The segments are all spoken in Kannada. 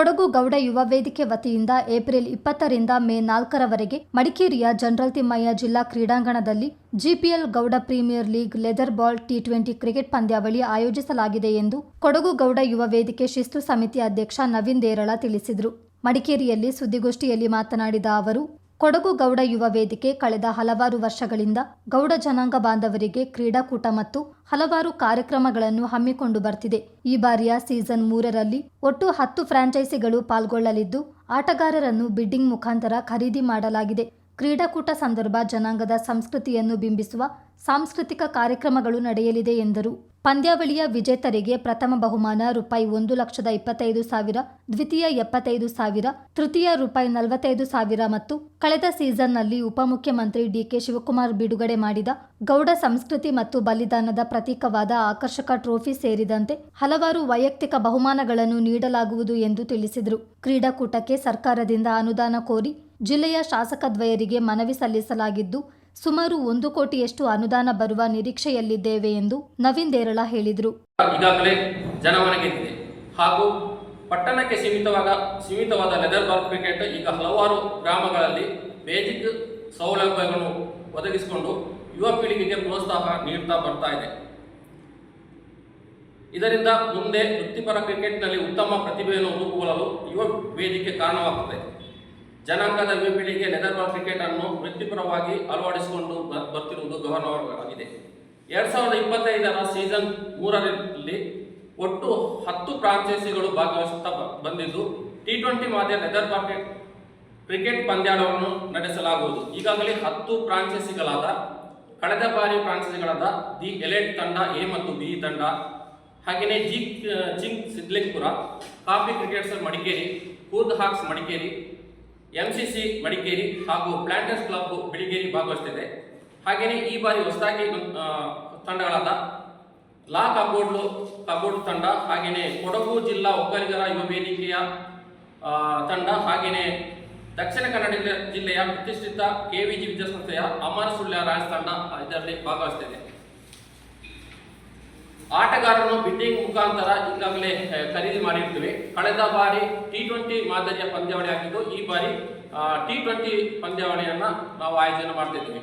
ಕೊಡಗು ಗೌಡ ಯುವ ವೇದಿಕೆ ವತಿಯಿಂದ ಏಪ್ರಿಲ್ ಇಪ್ಪತ್ತರಿಂದ ಮೇ ನಾಲ್ಕರವರೆಗೆ ಮಡಿಕೇರಿಯ ಜನರಲ್ ತಿಮ್ಮಯ್ಯ ಜಿಲ್ಲಾ ಕ್ರೀಡಾಂಗಣದಲ್ಲಿ GPL Gowda premier league leather ball T twenty cricket ಪಂದ್ಯಾವಳಿ ಆಯೋಜಿಸಲಾಗಿದೆ ಎಂದು ಕೊಡಗು ಗೌಡ ಯುವ ವೇದಿಕೆ ಶಿಸ್ತು ಸಮಿತಿ ಅಧ್ಯಕ್ಷ ನವೀನ್ ದೇರಳ ತಿಳಿಸಿದರು. ಮಡಿಕೇರಿಯಲ್ಲಿ ಸುದ್ದಿಗೋಷ್ಠಿಯಲ್ಲಿ ಮಾತನಾಡಿದ ಅವರು ಕೊಡಗು ಗೌಡ ಯುವ ವೇದಿಕೆ ಕಳೆದ ಹಲವಾರು ವರ್ಷಗಳಿಂದ ಗೌಡ ಜನಾಂಗ ಬಾಂಧವರಿಗೆ ಕ್ರೀಡಾಕೂಟ ಮತ್ತು ಹಲವಾರು ಕಾರ್ಯಕ್ರಮಗಳನ್ನು ಹಮ್ಮಿಕೊಂಡು ಬರ್ತಿದೆ. ಈ ಬಾರಿಯ ಸೀಸನ್ ಮೂರರಲ್ಲಿ ಒಟ್ಟು ಹತ್ತು ಫ್ರಾಂಚೈಸಿಗಳು ಪಾಲ್ಗೊಳ್ಳಲಿದ್ದು, ಆಟಗಾರರನ್ನು ಬಿಡ್ಡಿಂಗ್ ಮುಖಾಂತರ ಖರೀದಿ ಮಾಡಲಾಗಿದೆ. ಕ್ರೀಡಾಕೂಟ ಸಂದರ್ಭ ಜನಾಂಗದ ಸಂಸ್ಕೃತಿಯನ್ನು ಬಿಂಬಿಸುವ ಸಾಂಸ್ಕೃತಿಕ ಕಾರ್ಯಕ್ರಮಗಳು ನಡೆಯಲಿದೆ ಎಂದರು. ಪಂದ್ಯಾವಳಿಯ ವಿಜೇತರಿಗೆ ಪ್ರಥಮ ಬಹುಮಾನ ರೂಪಾಯಿ ಒಂದು ಲಕ್ಷದ ಇಪ್ಪತ್ತೈದು ಸಾವಿರ, ದ್ವಿತೀಯ ಎಪ್ಪತ್ತೈದು ಸಾವಿರ, ತೃತೀಯ ರೂಪಾಯಿ ನಲವತ್ತೈದು ಸಾವಿರ ಮತ್ತು ಕಳೆದ ಸೀಸನ್ನಲ್ಲಿ ಉಪಮುಖ್ಯಮಂತ್ರಿ ಡಿಕೆ ಶಿವಕುಮಾರ್ ಬಿಡುಗಡೆ ಮಾಡಿದ ಗೌಡ ಸಂಸ್ಕೃತಿ ಮತ್ತು ಬಲಿದಾನದ ಪ್ರತೀಕವಾದ ಆಕರ್ಷಕ ಟ್ರೋಫಿ ಸೇರಿದಂತೆ ಹಲವಾರು ವೈಯಕ್ತಿಕ ಬಹುಮಾನಗಳನ್ನು ನೀಡಲಾಗುವುದು ಎಂದು ತಿಳಿಸಿದರು. ಕ್ರೀಡಾಕೂಟಕ್ಕೆ ಸರ್ಕಾರದಿಂದ ಅನುದಾನ ಕೋರಿ ಜಿಲ್ಲೆಯ ಶಾಸಕದ್ವಯರಿಗೆ ಮನವಿ ಸಲ್ಲಿಸಲಾಗಿದ್ದು ಸುಮಾರು ಒಂದು ಕೋಟಿಯಷ್ಟು ಅನುದಾನ ಬರುವ ನಿರೀಕ್ಷೆಯಲ್ಲಿದ್ದೇವೆ ಎಂದು ನವೀನ್ ದೇರಳ ಹೇಳಿದರು. ಈಗಾಗಲೇ ಜನವನ ಗೆದ್ದಿದೆ ಹಾಗೂ ಪಟ್ಟಣಕ್ಕೆ ಸೀಮಿತವಾದ ಸೀಮಿತವಾದ ಲೆದರ್ ಬಾಲ್ ಕ್ರಿಕೆಟ್ ಈಗ ಹಲವಾರು ಗ್ರಾಮಗಳಲ್ಲಿ ಬೇಸಿಕ್ ಸೌಲಭ್ಯಗಳನ್ನು ಒದಗಿಸಿಕೊಂಡು ಯುವ ಪೀಳಿಗೆಗೆ ಪ್ರೋತ್ಸಾಹ ನೀಡ್ತಾ ಬರ್ತಾ ಇದೆ. ಇದರಿಂದ ಮುಂದೆ ವೃತ್ತಿಪರ ಕ್ರಿಕೆಟ್ನಲ್ಲಿ ಉತ್ತಮ ಪ್ರತಿಭೆಯನ್ನು ರೂಪುಗೊಳ್ಳಲು ಯುವ ವೇದಿಕೆ ಕಾರಣವಾಗುತ್ತದೆ ಜನಾಂಗದ ಯುವಪೀಳಿಗೆ ಲೆದರ್ ಕ್ರಿಕೆಟ್ ಅನ್ನು ವೃತ್ತಿಪರವಾಗಿ ಅಳವಡಿಸಿಕೊಂಡು ಬರ್ತಿರುವುದು ಬರ್ತಿರುವುದು ಗಮನವಾಗಿದೆ ಎರಡ್ ಸಾವಿರದ ಇಪ್ಪತ್ತೈದರ ಸೀಸನ್ ಮೂರರಲ್ಲಿ ಒಟ್ಟು ಹತ್ತು ಫ್ರಾಂಚೈಸಿಗಳು ಭಾಗವಹಿಸುತ್ತಾ ಬಂದಿದ್ದು ಟಿ ಟ್ವೆಂಟಿ ಮಾದರಿಯ ಲೆದರ್ ಕ್ರಿಕೆಟ್ ಪಂದ್ಯಾಟವನ್ನು ನಡೆಸಲಾಗುವುದು. ಈಗಾಗಲೇ ಹತ್ತು ಫ್ರಾಂಚೈಸಿಗಳಾದ, ಕಳೆದ ಬಾರಿ ಫ್ರಾಂಚೈಸಿಗಳಾದ ದಿ ಎಲೆಟ್ ತಂಡ, ಎ ಮತ್ತು ಬಿ ತಂಡ, ಹಾಗೆಯೇ ಜಿ, ಚಿಂಗ್ ಸಿದ್ಲಿಂಗ್ಪುರ, ಕಾಫಿ ಕ್ರಿಕೆಟ್ಸ್ ಮಡಿಕೇರಿ, ಕೂದ್ ಹಾಕ್ಸ್ ಮಡಿಕೇರಿ ಎಂಸಿಸಿ ಮಡಿಕೇರಿ ಹಾಗೂ ಪ್ಲಾಂಟರ್ಸ್ ಕ್ಲಬ್ ಬಿಳಿಗೇರಿ ಭಾಗವಹಿಸುತ್ತಿದೆ ಹಾಗೆಯೇ ಈ ಬಾರಿ ಹೊಸದಾಗಿ ತಂಡಗಳಾದ ಲಾ ಕಬೋರ್ಡ್ಲು, ಕಬೋರ್ಡ್ ತಂಡ, ಹಾಗೆಯೇ ಕೊಡಗು ಜಿಲ್ಲಾ ಒಕ್ಕಲಿಗರ ಯುವ ವೇದಿಕೆಯ ತಂಡ, ಹಾಗೆಯೇ ದಕ್ಷಿಣ ಕನ್ನಡ ಜಿಲ್ಲೆ- ಜಿಲ್ಲೆಯ ಪ್ರತಿಷ್ಠಿತ ಕೆವಿಜಿ ವಿದ್ಯಾಸಂಸ್ಥೆಯ ಅಮರ ಸುಳ್ಯ ರಾಜ್ ತಂಡ ಇದರಲ್ಲಿ ಭಾಗವಹಿಸುತ್ತಿದೆ ಆಟಗಾರರನ್ನು ಬಿಡ್ಡಿಂಗ್ ಮುಖಾಂತರ ಈಗಾಗಲೇ ಖರೀದಿ ಮಾಡಿರ್ತೀವಿ. ಕಳೆದ ಬಾರಿ ಟಿ ಟ್ವೆಂಟಿ ಮಾದರಿಯ ಪಂದ್ಯಾವಳಿ ಆಗಿದ್ದು, ಈ ಬಾರಿ ಟಿ ಟ್ವೆಂಟಿ ಪಂದ್ಯಾವಳಿಯನ್ನು ನಾವು ಆಯೋಜನೆ ಮಾಡ್ತಿದ್ದೀವಿ.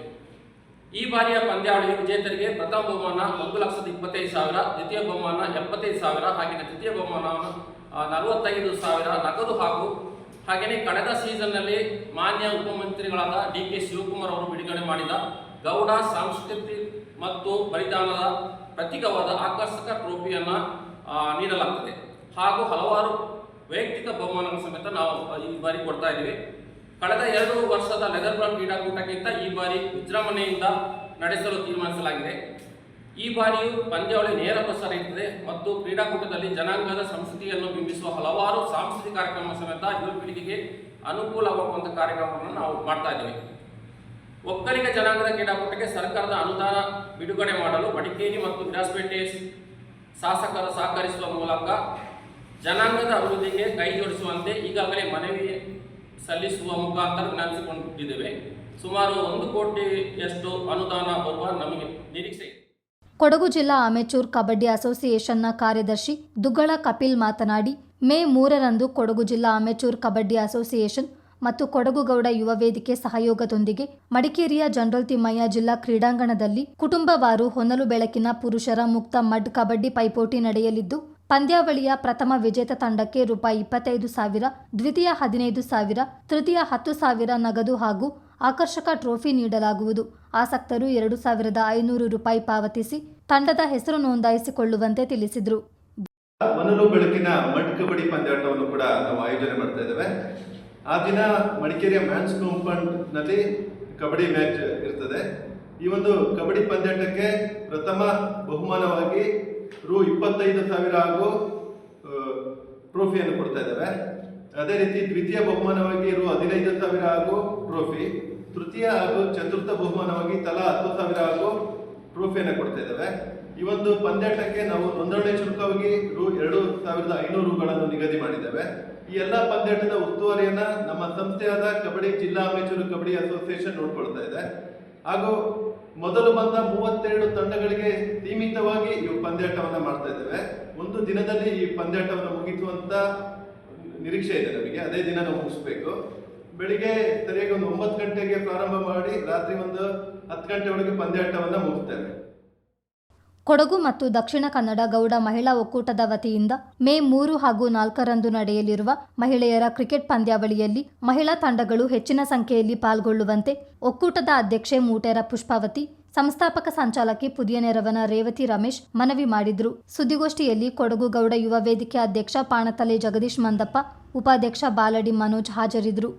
ಈ ಬಾರಿಯ ಪಂದ್ಯಾವಳಿ ವಿಜೇತರಿಗೆ ಪ್ರಥಮ ಬಹುಮಾನ ಒಂದು ಲಕ್ಷದ ಇಪ್ಪತ್ತೈದು ಸಾವಿರ, ದ್ವಿತೀಯ ಬಹುಮಾನ ಎಪ್ಪತ್ತೈದು ಸಾವಿರ, ಹಾಗೆಯೇ ತೃತೀಯ ಬಹುಮಾನವನ್ನು ನಲವತ್ತೈದು ಸಾವಿರ ನಗದು ಹಾಗೂ ಹಾಗೆಯೇ ಕಳೆದ ಸೀಸನ್ನಲ್ಲಿ ಮಾನ್ಯ ಉಪಮಂತ್ರಿಗಳಾದ ಡಿ ಕೆ ಶಿವಕುಮಾರ್ ಅವರು ಬಿಡುಗಡೆ ಮಾಡಿದ ಗೌಡ, ಸಂಸ್ಕೃತಿ ಮತ್ತು ಬಲಿದಾನದ ಪ್ರತೀಕವಾದ ಆಕರ್ಷಕ ಟ್ರೋಫಿಯನ್ನ ನೀಡಲಾಗ್ತದೆ. ಹಾಗೂ ಹಲವಾರು ವೈಯಕ್ತಿಕ ಬಹುಮಾನಗಳ ಸಮೇತ ನಾವು ಈ ಬಾರಿ ಕೊಡ್ತಾ ಇದ್ದೀವಿ. ಕಳೆದ ಎರಡು ವರ್ಷದ ಲೆದರ್ ಬ್ಲಾಕ್ ಕ್ರೀಡಾಕೂಟಕ್ಕಿಂತ ಈ ಬಾರಿ ವಿಜೃಂಭಣೆಯಿಂದ ನಡೆಸಲು ತೀರ್ಮಾನಿಸಲಾಗಿದೆ. ಈ ಬಾರಿಯು ಪಂದ್ಯಾವಳಿ ನೇರ ಪ್ರಸಾರ ಇರುತ್ತದೆ ಮತ್ತು ಕ್ರೀಡಾಕೂಟದಲ್ಲಿ ಜನಾಂಗದ ಸಂಸ್ಕೃತಿಯನ್ನು ಬಿಂಬಿಸುವ ಹಲವಾರು ಸಾಂಸ್ಕೃತಿಕ ಕಾರ್ಯಕ್ರಮ ಸಮೇತ ಯುವ ಪೀಳಿಗೆಗೆ ಅನುಕೂಲವಾಗುವಂಥ ಕಾರ್ಯಕ್ರಮವನ್ನು ನಾವು ಮಾಡ್ತಾ ಇದ್ದೀವಿ. ಒಕ್ಕಲಿಗ ಜನಾಂಗದ ಕ್ರೀಡಾಕೂಟಕ್ಕೆ ಸರ್ಕಾರದ ಅನುದಾನ ಬಿಡುಗಡೆ ಮಾಡಲು ಮಡಿಕೇರಿ ಮತ್ತು ವಿರಾಜಪೇಟೆ ಶಾಸಕರು ಸಹಕರಿಸುವ ಮೂಲಕ ಜನಾಂಗದ ಅಭಿವೃದ್ಧಿಗೆ ಕೈ ಜೋಡಿಸುವಂತೆ ಈಗಾಗಲೇ ಮನವಿ ಸಲ್ಲಿಸುವ ಮುಖಾಂತರ ವಿನಂತಿಸಿಕೊಂಡಿದ್ದೇವೆ. ಸುಮಾರು ಒಂದು ಕೋಟಿಯಷ್ಟು ಅನುದಾನ ಬರುವ ನಮಗೆ ನಿರೀಕ್ಷೆ ಇದೆ. ಕೊಡಗು ಜಿಲ್ಲಾ ಅಮೆಚೂರ್ ಕಬಡ್ಡಿ ಅಸೋಸಿಯೇಷನ್ನ ಕಾರ್ಯದರ್ಶಿ ದುಗ್ಗಳ ಕಪಿಲ್ ಮಾತನಾಡಿ, ಮೇ ಮೂರರಂದು ಕೊಡಗು ಜಿಲ್ಲಾ ಅಮೆಚೂರ್ ಕಬಡ್ಡಿ ಅಸೋಸಿಯೇಷನ್ ಮತ್ತು ಕೊಡಗುಗೌಡ ಯುವ ವೇದಿಕೆ ಸಹಯೋಗದೊಂದಿಗೆ ಮಡಿಕೇರಿಯ ಜನರಲ್ ತಿಮ್ಮಯ್ಯ ಜಿಲ್ಲಾ ಕ್ರೀಡಾಂಗಣದಲ್ಲಿ ಕುಟುಂಬವಾರು ಹೊನಲು ಬೆಳಕಿನ ಪುರುಷರ ಮುಕ್ತ ಮಡ್ ಕಬಡ್ಡಿ ಪೈಪೋಟಿ ನಡೆಯಲಿದ್ದು, ಪಂದ್ಯಾವಳಿಯ ಪ್ರಥಮ ವಿಜೇತ ತಂಡಕ್ಕೆ ರೂಪಾಯಿ ಇಪ್ಪತ್ತೈದು ಸಾವಿರ, ದ್ವಿತೀಯ ಹದಿನೈದು ಸಾವಿರ, ತೃತೀಯ ಹತ್ತು ಸಾವಿರ ನಗದು ಹಾಗೂ ಆಕರ್ಷಕ ಟ್ರೋಫಿ ನೀಡಲಾಗುವುದು. ಆಸಕ್ತರು ಎರಡು ಸಾವಿರದ ಐನೂರು ರೂಪಾಯಿ ಪಾವತಿಸಿ ತಂಡದ ಹೆಸರು ನೋಂದಾಯಿಸಿಕೊಳ್ಳುವಂತೆ ತಿಳಿಸಿದರು. ಮಡ್ ಕಬಡ್ಡಿ ಪಂದ್ಯಾಟವನ್ನು ಕೂಡ ನಾವು ಆಯೋಜನೆ ಮಾಡ್ತಾ ಇದ್ದೇವೆ. ಆ ದಿನ ಮಡಿಕೇರಿಯ ಮ್ಯಾನ್ಸ್ ಕಾಂಪೌಂಡ್ನಲ್ಲಿ ಕಬಡ್ಡಿ ಮ್ಯಾಚ್ ಇರ್ತದೆ. ಈ ಒಂದು ಕಬಡ್ಡಿ ಪಂದ್ಯಾಟಕ್ಕೆ ಪ್ರಥಮ ಬಹುಮಾನವಾಗಿ ರು ಇಪ್ಪತ್ತೈದು ಸಾವಿರ ಹಾಗೂ ಟ್ರೋಫಿಯನ್ನು ಕೊಡ್ತಾ ಇದ್ದಾರೆ. ಅದೇ ರೀತಿ ದ್ವಿತೀಯ ಬಹುಮಾನವಾಗಿ ರು ಹದಿನೈದು ಸಾವಿರ ಹಾಗೂ, ಟ್ರೋಫಿ. ತೃತೀಯ ಹಾಗೂ ಚತುರ್ಥ ಬಹುಮಾನವಾಗಿ ತಲಾ ಹತ್ತು ಸಾವಿರ ಹಾಗೂ, ಟ್ರೋಫಿಯನ್ನು ಕೊಡ್ತಾ ಇದ್ದೇವೆ. ಈ ಒಂದು ಪಂದ್ಯಾಟಕ್ಕೆ ನಾವು ನೋಂದಣಿ ಶುಲ್ಕವಾಗಿ ರು ಎರಡು ಸಾವಿರದ ಐನೂರು ರುಗಳನ್ನು ನಿಗದಿ ಮಾಡಿದ್ದೇವೆ. ಈ ಎಲ್ಲ ಪಂದ್ಯಾಟದ ಉಸ್ತುವಾರಿಯನ್ನ ನಮ್ಮ ಸಂಸ್ಥೆಯಾದ ಕಬಡ್ಡಿ ಜಿಲ್ಲಾ ಅಮೇಚೂರು ಕಬಡ್ಡಿ ಅಸೋಸಿಯೇಷನ್ ನೋಡ್ಕೊಳ್ತಾ ಇದೆ. ಹಾಗೂ ಮೊದಲು ಬಂದ ಮೂವತ್ತೆರಡು ತಂಡಗಳಿಗೆ ಸೀಮಿತವಾಗಿ ಈ ಪಂದ್ಯಾಟವನ್ನ ಮಾಡ್ತಾ ಇದ್ದೇವೆ. ಒಂದು ದಿನದಲ್ಲಿ ಈ ಪಂದ್ಯಾಟವನ್ನು ಮುಗಿಸುವಂತ ನಿರೀಕ್ಷೆ ಇದೆ ನಮಗೆ. ಅದೇ ದಿನ ನಾವು ಮುಗಿಸ್ಬೇಕು. ಬೆಳಿಗ್ಗೆ ಸರಿಯಾಗಿ ಒಂದು ಒಂಬತ್ತು ಗಂಟೆಗೆ ಪ್ರಾರಂಭ ಮಾಡಿ ರಾತ್ರಿ ಒಂದು ಹತ್ತು ಗಂಟೆ ಒಳಗೆ ಪಂದ್ಯಾಟವನ್ನು ಮುಗಿಸ್ತೇವೆ. ಕೊಡಗು ಮತ್ತು ದಕ್ಷಿಣ ಕನ್ನಡ ಗೌಡ ಮಹಿಳಾ ಒಕ್ಕೂಟದ ವತಿಯಿಂದ ಮೇ ಮೂರು ಹಾಗೂ ನಾಲ್ಕರಂದು ನಡೆಯಲಿರುವ ಮಹಿಳೆಯರ ಕ್ರಿಕೆಟ್ ಪಂದ್ಯಾವಳಿಯಲ್ಲಿ ಮಹಿಳಾ ತಂಡಗಳು ಹೆಚ್ಚಿನ ಸಂಖ್ಯೆಯಲ್ಲಿ ಪಾಲ್ಗೊಳ್ಳುವಂತೆ ಒಕ್ಕೂಟದ ಅಧ್ಯಕ್ಷೆ ಮೂಟೆರ ಪುಷ್ಪಾವತಿ, ಸಂಸ್ಥಾಪಕ ಸಂಚಾಲಕಿ ಪುದಿಯ ನೆರವನ ರೇವತಿ ರಮೇಶ್ ಮನವಿ ಮಾಡಿದ್ರು. ಸುದ್ದಿಗೋಷ್ಠಿಯಲ್ಲಿ ಕೊಡಗು ಗೌಡ ಯುವ ವೇದಿಕೆ ಅಧ್ಯಕ್ಷ ಪಾಣತಲೆ ಜಗದೀಶ್ ಮಂದಪ್ಪ, ಉಪಾಧ್ಯಕ್ಷ ಬಾಲಡಿ ಮನೋಜ್ ಹಾಜರಿದ್ದರು